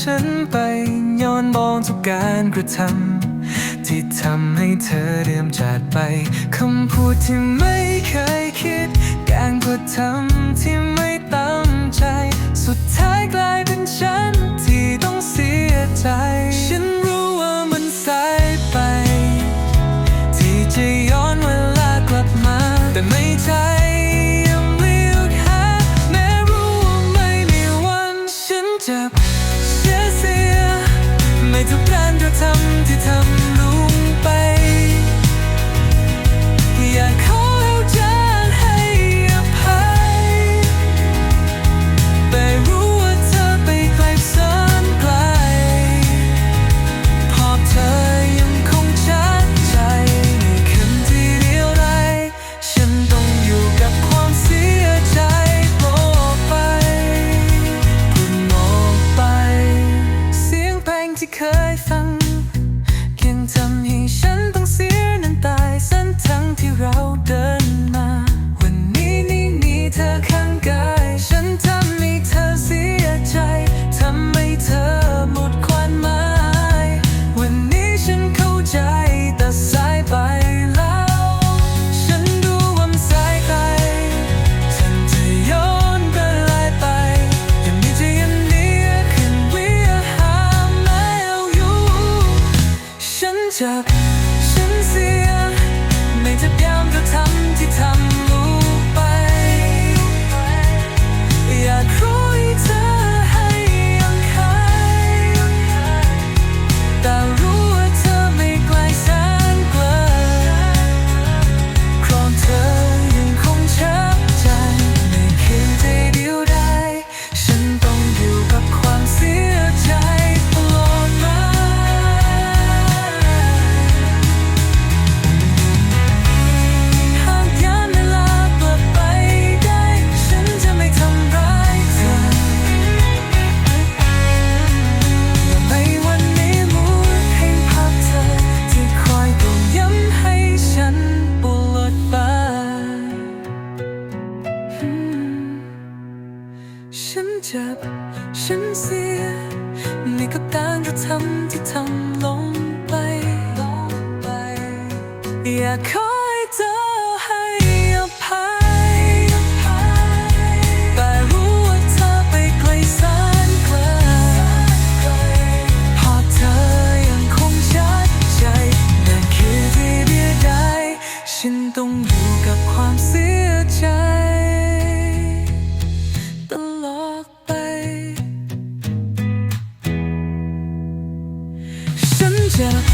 ฉันไปย้อนมองทุกการกระทำที่ทำให้เธอเดิมจากไปคำพูดที่ไม่เคยคิด การกระทำที่ไม่ตั้งใจ สุดท้ายกลายเป็นฉันที่ต้องเสียใจ ฉันรู้ว่ามันสายไป ที่จะย้อนเวลากลับมา แต่ไม่ใจยังไม่หยุดหาแม้รู้ว่าไม่มีวันฉันเจ็บ ทุกการกระทำที่ทำล เจ็บฉันเสีย ไม่จะยามกระทำที่ทำ สียนี่กับการกระทำที่ทำลงไปลงไป อยากขอให้เธอให้อภัยแต่รู้ว่าเธอไปไกลแสนไกลภาพเธอยังคงชัดใจนั่นคือที่เดียวดายฉันต้องอยู่กับความเสีย ฉันเจ็บ